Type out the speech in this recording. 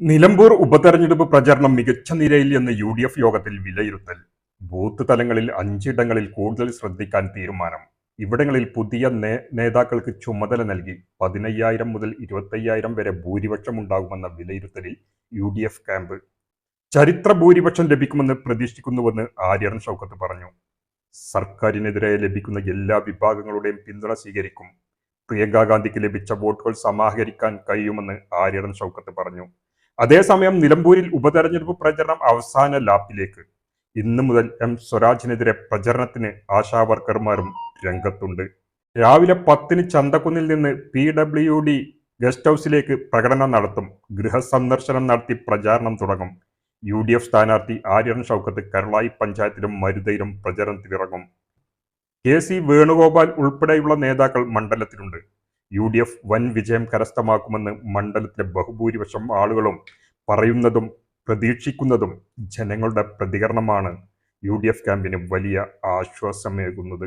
നിലമ്പൂർ ഉപതെരഞ്ഞെടുപ്പ് പ്രചരണം മികച്ച നിലയിൽ എന്ന് യു ഡി എഫ് യോഗത്തിൽ വിലയിരുത്തൽ. ബൂത്ത് തലങ്ങളിൽ അഞ്ചിടങ്ങളിൽ കൂടുതൽ ശ്രദ്ധിക്കാൻ തീരുമാനം. ഇവിടങ്ങളിൽ പുതിയ നേതാക്കൾക്ക് ചുമതല നൽകി പതിനയ്യായിരം മുതൽ ഇരുപത്തയ്യായിരം വരെ ഭൂരിപക്ഷം ഭൂരിപക്ഷമുണ്ടാകുമെന്ന വിലയിരുത്തലിൽ യു ഡി എഫ് ക്യാമ്പ്. ചരിത്ര ഭൂരിപക്ഷം ലഭിക്കുമെന്ന് പ്രതീക്ഷിക്കുന്നുവെന്ന് ആര്യൻ ഷൗക്കത്ത് പറഞ്ഞു. സർക്കാരിനെതിരെ ലഭിക്കുന്ന എല്ലാ വിഭാഗങ്ങളുടെയും പിന്തുണ സ്വീകരിക്കും. പ്രിയങ്കാ ഗാന്ധിക്ക് ലഭിച്ച വോട്ടുകൾ സമാഹരിക്കാൻ കഴിയുമെന്ന് ആര്യൻ ഷൗക്കത്ത് പറഞ്ഞു. അതേസമയം നിലമ്പൂരിൽ ഉപതെരഞ്ഞെടുപ്പ് പ്രചരണം അവസാന ലാപ്പിലേക്ക്. ഇന്നു മുതൽ എം സ്വരാജിനെതിരെ പ്രചരണത്തിന് ആശാ വർക്കർമാരും രംഗത്തുണ്ട്. രാവിലെ പത്തിന് ചന്തക്കുന്നിൽ നിന്ന് പി ഡബ്ല്യു ഡി ഗസ്റ്റ് ഹൗസിലേക്ക് പ്രകടനം നടത്തും. ഗൃഹസന്ദർശനം നടത്തി പ്രചാരണം തുടങ്ങും. യു ഡി എഫ് സ്ഥാനാർത്ഥി ആര്യൻ ഷൗക്കത്ത് കരളായി പഞ്ചായത്തിലും മരുതയിലും പ്രചരണത്തിനിറങ്ങും കെ സി വേണുഗോപാൽ ഉൾപ്പെടെയുള്ള നേതാക്കൾ മണ്ഡലത്തിലുണ്ട്. യു ഡി എഫ് വൻ വിജയം കരസ്ഥമാക്കുമെന്ന് മണ്ഡലത്തിലെ ബഹുഭൂരിപക്ഷം ആളുകളും പറയുന്നതും പ്രതീക്ഷിക്കുന്നതും ജനങ്ങളുടെ പ്രതികരണമാണ്. യു ഡി എഫ് ക്യാമ്പിന് വലിയ ആശ്വാസമേകുന്നത്.